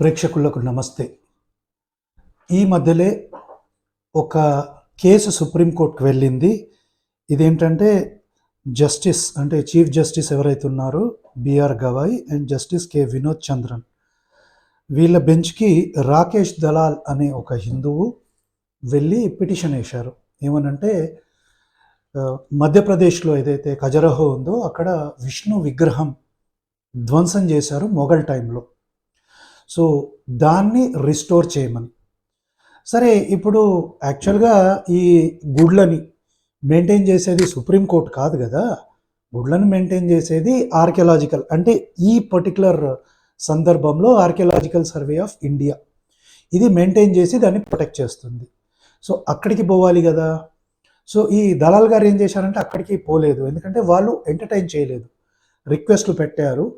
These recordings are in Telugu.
ప్రేక్షకులకు నమస్తే. ఈ మధ్యలే ఒక కేసు సుప్రీంకోర్టుకు వెళ్ళింది. ఇదేంటంటే జస్టిస్ అంటే చీఫ్ జస్టిస్ ఎవరైతే ఉన్నారో B R Gavai and justice K. Vinod Chandran. వీళ్ళ బెంచ్కి రాకేష్ దలాల్ అనే ఒక హిందువు వెళ్ళి పిటిషన్ వేశారు. ఏమనంటే మధ్యప్రదేశ్లో ఏదైతే ఖజరహో ఉందో అక్కడ విష్ణు విగ్రహం ధ్వంసం చేశారు మొఘల్ టైంలో సో దాన్ని రిస్టోర్ చేయమని. సరే ఇప్పుడు యాక్చువల్గా ఈ గుడ్లని మెయింటైన్ చేసేది సుప్రీంకోర్టు కాదు కదా? గుడ్లను మెయింటైన్ చేసేది ఆర్కియలాజికల్ అంటే ఈ పర్టికులర్ సందర్భంలో ఆర్కియలాజికల్ సర్వే ఆఫ్ ఇండియా ఇది మెయింటైన్ చేసి దాన్ని ప్రొటెక్ట్ చేస్తుంది. సో అక్కడికి పోవాలి కదా? సో ఈ దళాల్ గారు ఏం చేశారంటే అక్కడికి పోలేదు. ఎందుకంటే వాళ్ళు ఎంటర్టైన్ చేయలేదు. రిక్వెస్ట్లు పెట్టారు.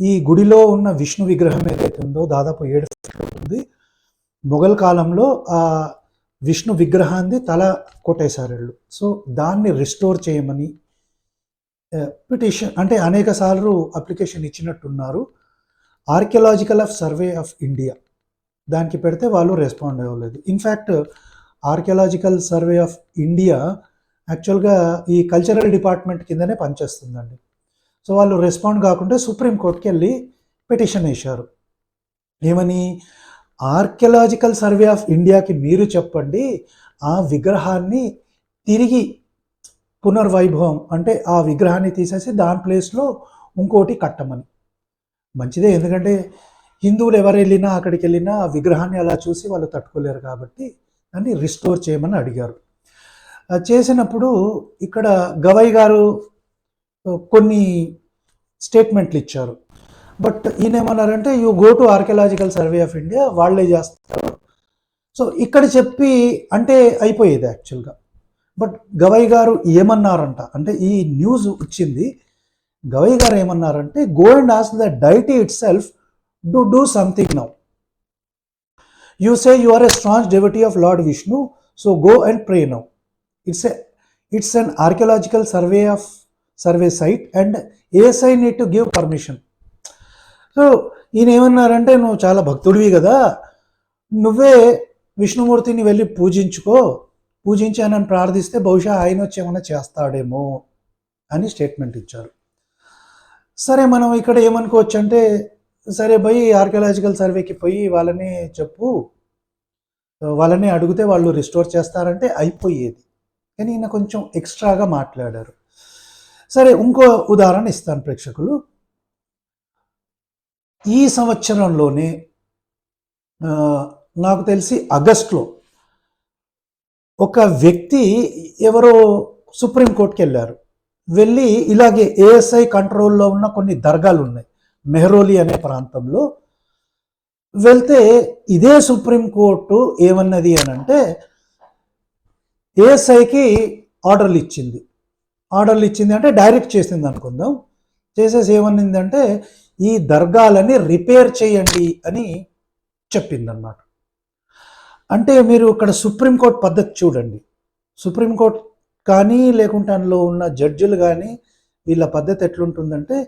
ఈ గుడిలో ఉన్న విష్ణు విగ్రహం ఏదైతే ఉందో దాదాపు ఏడు ఫీట్లు ఉంటుంది మొఘల్ కాలంలో ఆ విష్ణు విగ్రహాన్ని తల కొట్టేశారు వీళ్ళు. సో దాన్ని రిస్టోర్ చేయమని పిటిషన్ అంటే అనేక సార్లు application ఇచ్చినట్టున్నారు. Archaeological of survey of India దానికి పెడితే వాళ్ళు రెస్పాండ్ అవ్వలేదు. In fact archaeological survey of India యాక్చువల్గా ఈ కల్చరల్ డిపార్ట్మెంట్ కిందనే పనిచేస్తుందండి. సో వాళ్ళు రెస్పాండ్ కాకుండా సుప్రీంకోర్టుకి వెళ్ళి పిటిషన్ వేశారు. ఏమని? ఆర్కియలాజికల్ సర్వే ఆఫ్ ఇండియాకి మీరు చెప్పండి ఆ విగ్రహాన్ని తిరిగి పునర్వైభవం అంటే ఆ విగ్రహాన్ని తీసేసి దాని ప్లేస్లో ఇంకోటి కట్టమని. మంచిదే ఎందుకంటే హిందువులు ఎవరు వెళ్ళినా అక్కడికి వెళ్ళినా ఆ విగ్రహాన్ని అలా చూసి వాళ్ళు తట్టుకోలేరు కాబట్టి దాన్ని రిస్టోర్ చేయమని అడిగారు. చేసినప్పుడు ఇక్కడ గవై గారు కొన్ని స్టేట్మెంట్లు ఇచ్చారు. బట్ ఈయన ఏమన్నారంటే you go to archaeological survey of India వాళ్ళే చేస్తారు. సో ఇక్కడ చెప్పి అంటే అయిపోయేది యాక్చువల్గా. బట్ గవై గారు ఏమన్నారంట అంటే ఈ న్యూస్ వచ్చింది గవై గారు ఏమన్నారంటే go and ask the deity itself to do something now you say you are a strong devotee of Lord Vishnu so go and pray now it's a it's an archaeological survey of survey site and ASI need to give permission. So ఈయన ఏమన్నారంటే నువ్వు చాలా భక్తుడివి కదా. నువ్వే విష్ణుమూర్తిని వెళ్ళి పూజించుకో. పూజించి ఆయనను ప్రార్థిస్తే బహుశా ఆయన వచ్చి ఏమైనా చేస్తాడేమో అని స్టేట్మెంట్ ఇచ్చారు. సరే మనం ఇక్కడ ఏమనుకోవచ్చు అంటే సరే పోయి ఆర్కియలాజికల్ సర్వేకి పోయి వాళ్ళని చెప్పు. వాళ్ళని అడిగితే వాళ్ళు రిస్టోర్ చేస్తారంటే అయిపోయేది. కానీ ఈయన కొంచెం ఎక్స్ట్రాగా మాట్లాడారు. సరే ఇంకో ఉదాహరణ ఇస్తాను ప్రేక్షకులు. ఈ సంవత్సరంలోనే నాకు తెలిసి ఆగస్ట్లో ఒక వ్యక్తి ఎవరో సుప్రీంకోర్టుకి వెళ్ళారు. వెళ్ళి ఇలాగే ఏఎస్ఐ కంట్రోల్లో ఉన్న కొన్ని దర్గాలు ఉన్నాయి. మెహరోలి అనే ప్రాంతంలో. వెళ్తే ఇదే సుప్రీంకోర్టు ఏమన్నది అని అంటే ఏఎస్ఐకి ఆర్డర్లు ఇచ్చింది. ఆర్డర్లు ఇచ్చింది అంటే డైరెక్ట్ చేసింది అనుకుందాం. చేసేసి ఏమనిందంటే ఈ దర్గాలని రిపేర్ చేయండి అని చెప్పిందన్నమాట. అంటే మీరు ఇక్కడ సుప్రీంకోర్టు పద్ధతి చూడండి. సుప్రీంకోర్టు కానీ లేకుంటే అందులో ఉన్న జడ్జిలు కానీ వీళ్ళ పద్ధతి ఎట్లుంటుందంటే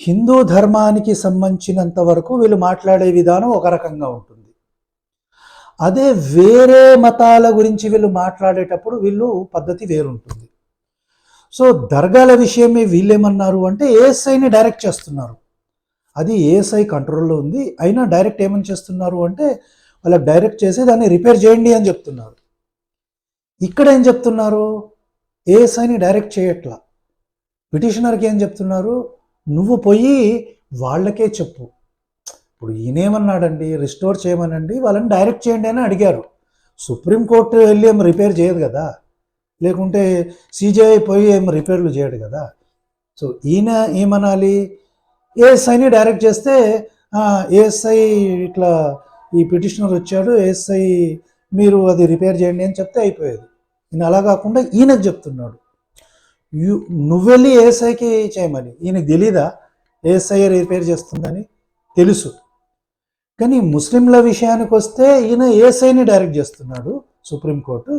హిందూ ధర్మానికి సంబంధించినంత వరకు వీళ్ళు మాట్లాడే విధానం ఒక రకంగా ఉంటుంది. అదే వేరే మతాల గురించి వీళ్ళు మాట్లాడేటప్పుడు వీళ్ళు పద్ధతి వేరుంటుంది. సో దర్గాల విషయమే వీళ్ళేమన్నారు అంటే ఏఎస్ఐని డైరెక్ట్ చేస్తున్నారు. అది ఏఎస్ఐ కంట్రోల్లో ఉంది. అయినా డైరెక్ట్ ఏమని చేస్తున్నారు అంటే వాళ్ళకి డైరెక్ట్ చేసి దాన్ని రిపేర్ చేయండి అని చెప్తున్నారు. ఇక్కడ ఏం చెప్తున్నారు? ఏఎస్ఐని డైరెక్ట్ చేయట్లా. పిటిషనర్కి ఏం చెప్తున్నారు? నువ్వు పోయి వాళ్ళకే చెప్పు. ఇప్పుడు ఈయనేమన్నాడండి? రిస్టోర్ చేయమనండి. వాళ్ళని డైరెక్ట్ చేయండి అని అడిగారు. సుప్రీంకోర్టు వెళ్ళి ఏం రిపేర్ చేయదు కదా. లేకుంటే సీజీఐ పోయి ఏం రిపేర్లు చేయడు కదా. సో ఈయన ఏమనాలి? ఏఎస్ఐని డైరెక్ట్ చేస్తే ఏఎస్ఐ ఇట్లా ఈ పిటిషనర్ వచ్చాడు ఏఎస్ఐ మీరు అది రిపేర్ చేయండి అని చెప్తే అయిపోయేది. ఈయన అలా కాకుండా ఈయనకు చెప్తున్నాడు. యు నువ్వెళ్ళి ఏఎస్ఐకి చేయమని. ఈయనకు తెలీదా? ఏఎస్ఐ రిపేర్ చేస్తుందని? తెలుసు. కానీ ముస్లింల విషయానికి వస్తే ఈయన ఏఎస్ఐని డైరెక్ట్ చేస్తున్నాడు సుప్రీంకోర్టు.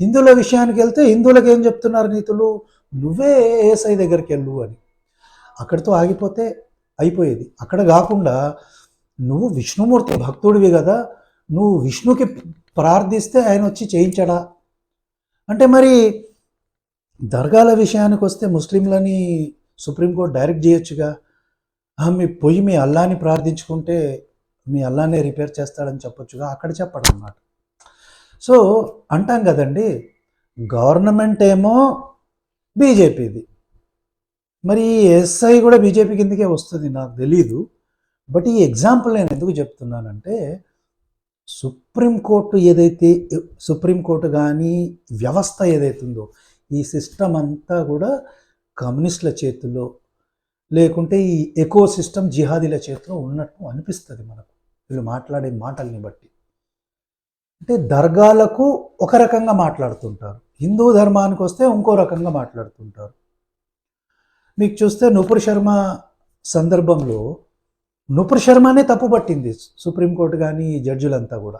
హిందువుల విషయానికి వెళ్తే హిందువులకు ఏం చెప్తున్నారు నీతులు? నువ్వే ఏఎస్ఐ దగ్గరికి వెళ్ళు అని. అక్కడితో ఆగిపోతే అయిపోయేది. అక్కడ కాకుండా నువ్వు విష్ణుమూర్తి భక్తుడివి కదా నువ్వు విష్ణుకి ప్రార్థిస్తే ఆయన వచ్చి చేయించడా? అంటే మరి దర్గాల విషయానికి వస్తే ముస్లింలని సుప్రీంకోర్టు డైరెక్ట్ చేయొచ్చుగా? మీ పొయ్యి మీ అల్లాని ప్రార్థించుకుంటే మీ అల్లానే రిపేర్ చేస్తాడని చెప్పొచ్చుగా? అక్కడ చెప్పడం అన్నమాట సో అంటాం కదండి గవర్నమెంట్ ఏమో బీజేపీది. మరి ఈ ఎస్ఐ కూడా బీజేపీ కిందకే వస్తుంది నాకు తెలీదు. బట్ ఈ ఎగ్జాంపుల్ నేను ఎందుకు చెప్తున్నానంటే సుప్రీంకోర్టు ఏదైతే సుప్రీంకోర్టు కానీ వ్యవస్థ ఏదైతే ఉందో ఈ సిస్టమ్ అంతా కూడా కమ్యూనిస్టుల చేతుల్లో లేకుంటే ఈ ఎకో సిస్టమ్ జిహాదీల చేతిలో ఉన్నట్టు అనిపిస్తుంది మనకు. వీళ్ళు మాట్లాడే మాటల్ని బట్టి. అంటే దర్గాలకు ఒక రకంగా మాట్లాడుతుంటారు. హిందూ ధర్మానికి వస్తే ఇంకో రకంగా మాట్లాడుతుంటారు. మీకు చూస్తే నుపుర్ శర్మ సందర్భంలో నుపుర్ శర్మనే తప్పు పట్టింది సుప్రీంకోర్టు కానీ జడ్జులంతా జడ్జిలంతా కూడా.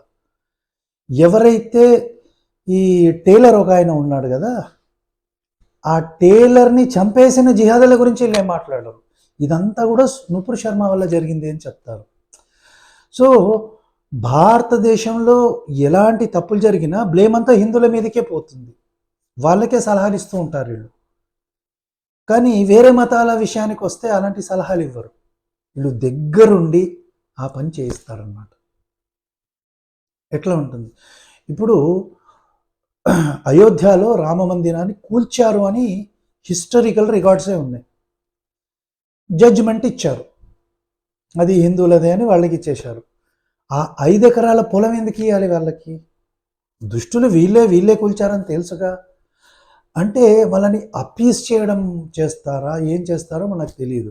ఎవరైతే ఈ టైలర్ ఒక ఆయన ఉన్నాడు కదా ఆ టైలర్ని చంపేసిన జిహాదుల గురించి వీళ్ళు ఏం మాట్లాడరు. ఇదంతా కూడా నుపుర్ శర్మ వల్ల జరిగింది అని చెప్తారు. సో భారతదేశంలో ఎలాంటి తప్పులు జరిగినా బ్లేమ్ అంతా హిందువుల మీదకే పోతుంది. వాళ్ళకే సలహాలు ఇస్తూ ఉంటారు వీళ్ళు. కానీ వేరే మతాల విషయానికి వస్తే అలాంటి సలహాలు ఇవ్వరు. వీళ్ళు దగ్గరుండి ఆ పని చేయిస్తారన్నమాట. ఎట్లా ఉంటుంది? ఇప్పుడు అయోధ్యలో రామ మందిరాన్ని కూల్చారు అని హిస్టరికల్ రికార్డ్సే ఉన్నాయి. జడ్జిమెంట్ ఇచ్చారు. అది హిందువులదే అని వాళ్ళకి ఇచ్చేశారు. ఆ ఐదు ఎకరాల పొలం ఎందుకు ఇవ్వాలి వాళ్ళకి? దుష్టులు వీళ్ళే వీళ్ళే కూల్చారని తెలుసుగా. అంటే వాళ్ళని అప్పీస్ చేయడం చేస్తారా? ఏం చేస్తారో మనకు తెలియదు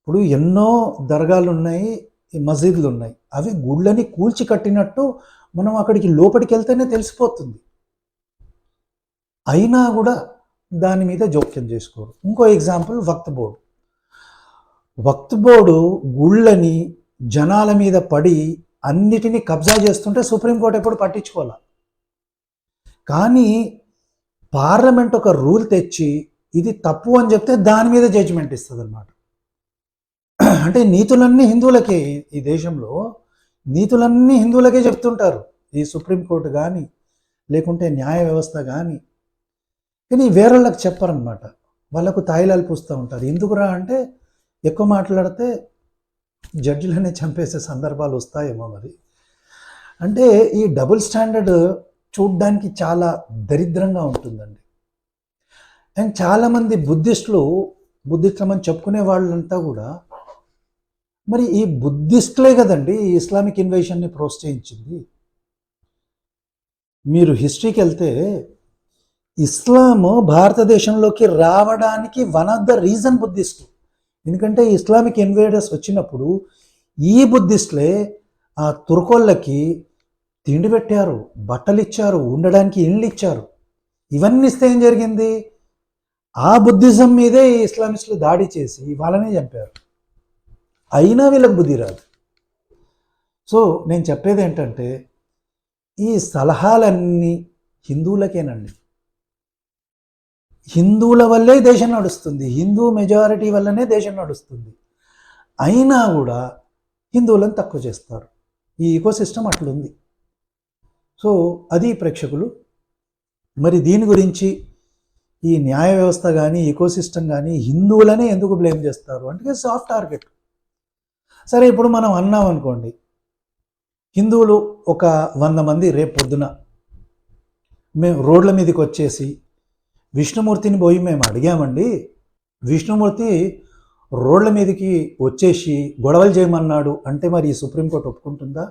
ఇప్పుడు ఎన్నో దర్గాలు ఉన్నాయి ఈ మసీదులు ఉన్నాయి అవి గుళ్ళని కూల్చి కట్టినట్టు మనం అక్కడికి లోపలికి వెళ్తేనే తెలిసిపోతుంది. అయినా కూడా దాని మీద జోక్యం చేసుకోరు. ఇంకో example Waqf board. Waqf board గుళ్ళని జనాల మీద పడి అన్నిటినీ కబ్జా చేస్తుంటే సుప్రీంకోర్టు ఎప్పుడు పట్టించుకోవాలి? కానీ పార్లమెంట్ ఒక రూల్ తెచ్చి ఇది తప్పు అని చెప్తే దాని మీద జడ్జిమెంట్ ఇస్తుంది అనమాట అంటే నీతులన్నీ హిందువులకే ఈ- దేశంలో నీతులన్నీ హిందువులకే చెప్తుంటారు. ఈ సుప్రీంకోర్టు కానీ లేకుంటే న్యాయ వ్యవస్థ కానీ కానీ వేరేళ్ళకి చెప్పరనమాట వాళ్ళకు తాయిలాలు పూస్తూ ఉంటారు. ఎందుకురా అంటే ఎక్కువ మాట్లాడితే జడ్జిలనే చంపేసే సందర్భాలు వస్తాయేమో మరి. అంటే ఈ డబుల్ స్టాండర్డ్ చూడ్డానికి చాలా దరిద్రంగా ఉంటుందండి. అండ్ చాలామంది బుద్ధిస్టులు బుద్ధిస్టులం అని చెప్పుకునే వాళ్ళంతా కూడా మరి ఈ బుద్ధిస్టులే కదండి ఈ ఇస్లామిక్ ఇన్వేషన్ని ప్రోత్సహించింది. మీరు హిస్టరీకి వెళ్తే ఇస్లాం భారతదేశంలోకి రావడానికి one of the reason Buddhist ఎందుకంటే ఇస్లామిక్ ఇన్వేడర్స్ వచ్చినప్పుడు ఈ బుద్ధిస్టులే ఆ తుర్కోళ్ళకి తిండి పెట్టారు బట్టలు ఇచ్చారు ఉండడానికి ఇళ్ళు ఇచ్చారు ఇవన్నీ ఇస్తే ఏం జరిగింది? ఆ బుద్ధిజం మీదే ఈ ఇస్లామిస్టులు దాడి చేసి వాళ్ళనే చంపారు. అయినా వీళ్ళకి బుద్ధి రాదు. సో నేను చెప్పేది ఏంటంటే ఈ సలహాలన్నీ హిందువులకేనండి. హిందువుల వల్లే దేశం నడుస్తుంది. హిందూ మెజారిటీ వల్లనే దేశం నడుస్తుంది. అయినా కూడా హిందువులను తక్కువ చేస్తారు. ఈ ఈకో సిస్టమ్ అట్లుంది. సో అది ప్రేక్షకులు. మరి దీని గురించి ఈ న్యాయ వ్యవస్థ కానీ ఈకో సిస్టమ్ కానీ హిందువులనే ఎందుకు బ్లేమ్ చేస్తారు? అంటే సాఫ్ట్ టార్గెట్ సరే ఇప్పుడు మనం అన్నాం అనుకోండి. హిందువులు ఒక వంద మంది రేపు పొద్దున మేము రోడ్ల మీదకి వచ్చేసి విష్ణుమూర్తిని పోయి మేము అడిగామండి. విష్ణుమూర్తి రోడ్ల మీదకి వచ్చేసి గొడవలు చేయమన్నాడు అంటే మరి ఈ సుప్రీంకోర్టు ఒప్పుకుంటుందా?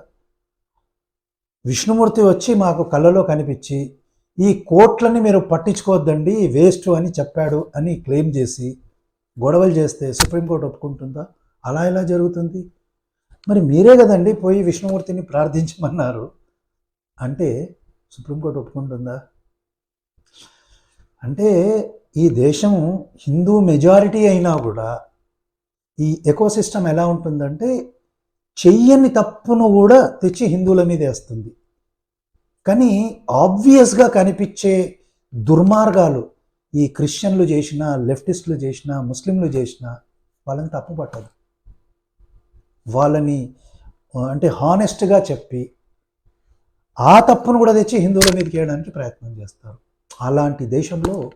విష్ణుమూర్తి వచ్చి మాకు కళ్ళలో కనిపించి ఈ కోట్లని మీరు పట్టించుకోవద్దండి వేస్ట్ అని చెప్పాడు అని క్లెయిమ్ చేసి గొడవలు చేస్తే సుప్రీంకోర్టు ఒప్పుకుంటుందా? అలా ఎలా జరుగుతుంది? మరి మీరే కదండి పోయి విష్ణుమూర్తిని ప్రార్థించమన్నారు. అంటే సుప్రీంకోర్టు ఒప్పుకుంటుందా? అంటే ఈ దేశం హిందూ మెజారిటీ అయినా కూడా ఈ ఎకోసిస్టమ్ ఎలా ఉంటుందంటే చెయ్యని తప్పును కూడా తెచ్చి హిందువుల మీద వేస్తుంది. కానీ ఆబ్వియస్గా కనిపించే దుర్మార్గాలు ఈ క్రిస్టియన్లు చేసిన లెఫ్టిస్టులు చేసిన ముస్లింలు చేసిన వాళ్ళని తప్పు పట్టదు వాళ్ళని అంటే హానెస్ట్గా చెప్పి ఆ తప్పును కూడా తెచ్చి హిందువుల మీదకి వేయడానికి ప్రయత్నం చేస్తారు. అలాంటి దేశంలో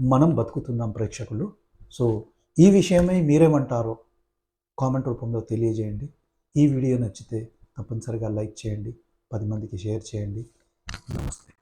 మనం బతుకుతున్నాం ప్రేక్షకులు. సో ఈ విషయమై మీరేమంటారో కామెంట్ రూపంలో తెలియజేయండి. ఈ వీడియో నచ్చితే తప్పనిసరిగా లైక్ చేయండి. పది మందికి షేర్ చేయండి. నమస్తే.